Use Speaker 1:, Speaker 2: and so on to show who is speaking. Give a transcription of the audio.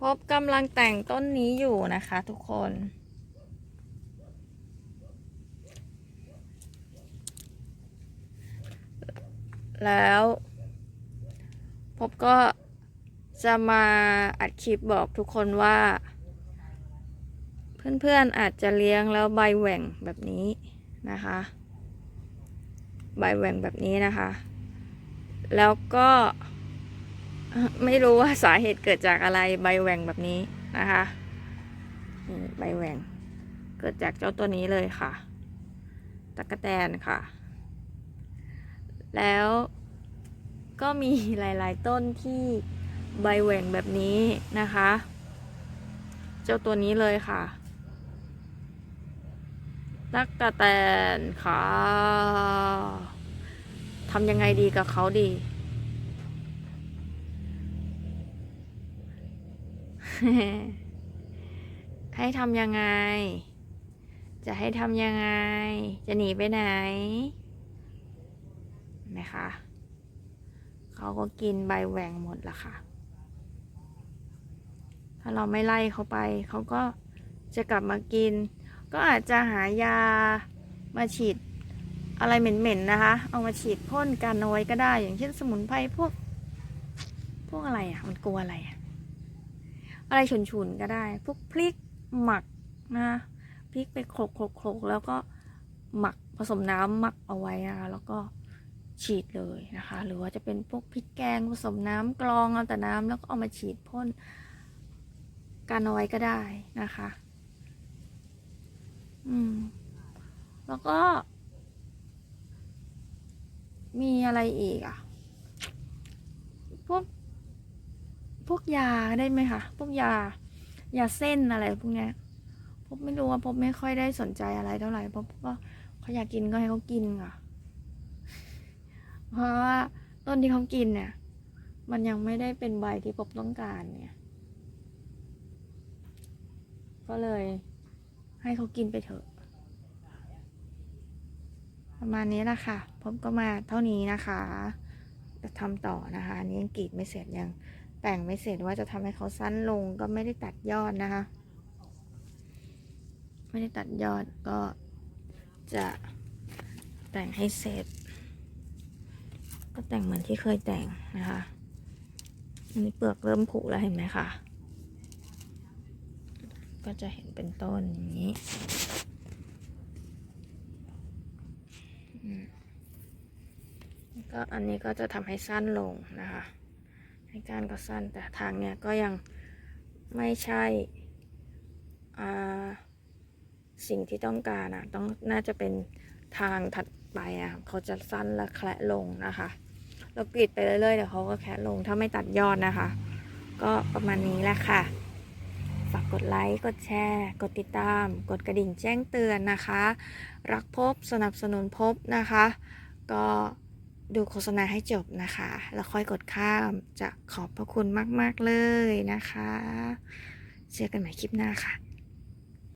Speaker 1: พบกำลังแต่งต้นนี้อยู่นะคะทุกคน แล้ว พบก็จะมาอัดคลิปบอกทุกคนว่า เพื่อนๆอาจจะเลี้ยงแล้วใบแหว่งแบบนี้นะคะ ใบแหว่งแบบนี้นะคะ แล้วก็ ไม่รู้ว่าสาเหตุเกิดจากอะไรใบแหว่งแบบนี้นะคะใบแหว่ง เกิดจากเจ้าตัวนี้เลยค่ะตะกะแตนค่ะ แล้วก็มีหลาย ๆ ต้นที่ใบแหว่งแบบนี้นะคะ เจ้าตัวนี้เลยค่ะตักกะแตนค่ะทำยังไงดีกับเขาดี ให้ทำยังไง จะให้ทำยังไง จะหนีไปไหนนะคะเขาก็กินใบแหว่งหมดละค่ะ ถ้าเราไม่ไล่เขาไป เขาก็จะกลับมากิน ก็อาจจะหายามาฉีดอะไรเหม็นๆนะคะ เอามาฉีดพ่นกันเอาไว้ก็ได้ อย่างเช่นสมุนไพรพวก พวกอะไรอะ มันกลัวอะไรอะ อะไรฉุนๆก็ได้ พวกพริกหมักนะพริกไปโขลกโขลกโขลกแล้วก็หมักผสมน้ำหมักเอาไว้นะคะแล้วก็ฉีดเลยนะคะ หรือว่าจะเป็นพวกพริกแกงผสมน้ำกรองเอาแต่น้ำแล้วก็เอามาฉีดพ่นกันเอาไว้ก็ได้นะคะ อืม แล้วก็ มีอะไรอีกอะ พวก พวกยาได้ไหมคะพวกยายาเส้นอะไรพวกเนี้ยผมไม่รู้ว่าผมไม่ค่อยได้สนใจอะไรเท่าไหร่พราะว่าเขาอยากกินก็ให้เขากินค่ะ เพราะว่าต้นที่เขากินเนี่ย มันยังไม่ได้เป็นใบที่ผมต้องการเนี่ย ก็เลยให้เขากินไปเถอะ ประมาณนี้ละค่ะผมก็มาเท่านี้นะคะ จะทำต่อนะคะ อันนี้ยังกรีดไม่เสร็จยัง แต่งไม่เสร็จว่าจะทำให้เขาสั้นลงก็ไม่ได้ตัดยอดนะคะ ไม่ได้ตัดยอดก็จะแต่งให้เสร็จ ก็แต่งเหมือนที่เคยแต่งนะคะอันนี้เปลือกเริ่มผุแล้วเห็นไหมคะ ก็จะเห็นเป็นต้นอย่างนี้ก็อันนี้ก็จะทำให้สั้นลงนะคะ ให้การก็สั้นแต่ทางเนี้ยก็ยังไม่ใช่อ่าสิ่งที่ต้องการอะต้องน่าจะเป็นทางถัดไปอะเขาจะสั้นและแคละลงนะคะเรากรีดไปเรื่อยๆเดี๋ยวเขาก็แคละลงถ้าไม่ตัดยอดนะคะ ก็ประมาณนี้แหละค่ะ ฝากกดไลค์กดแชร์ กดติดตาม กดกระดิ่งแจ้งเตือนนะคะ รักพบสนับสนุนพบนะคะ ก็ ดูโฆษณาให้จบนะคะ แล้วค่อยกดข้าม จะขอบพระคุณมาก ๆ เลยนะคะ เจอกันใหม่คลิปหน้าค่ะ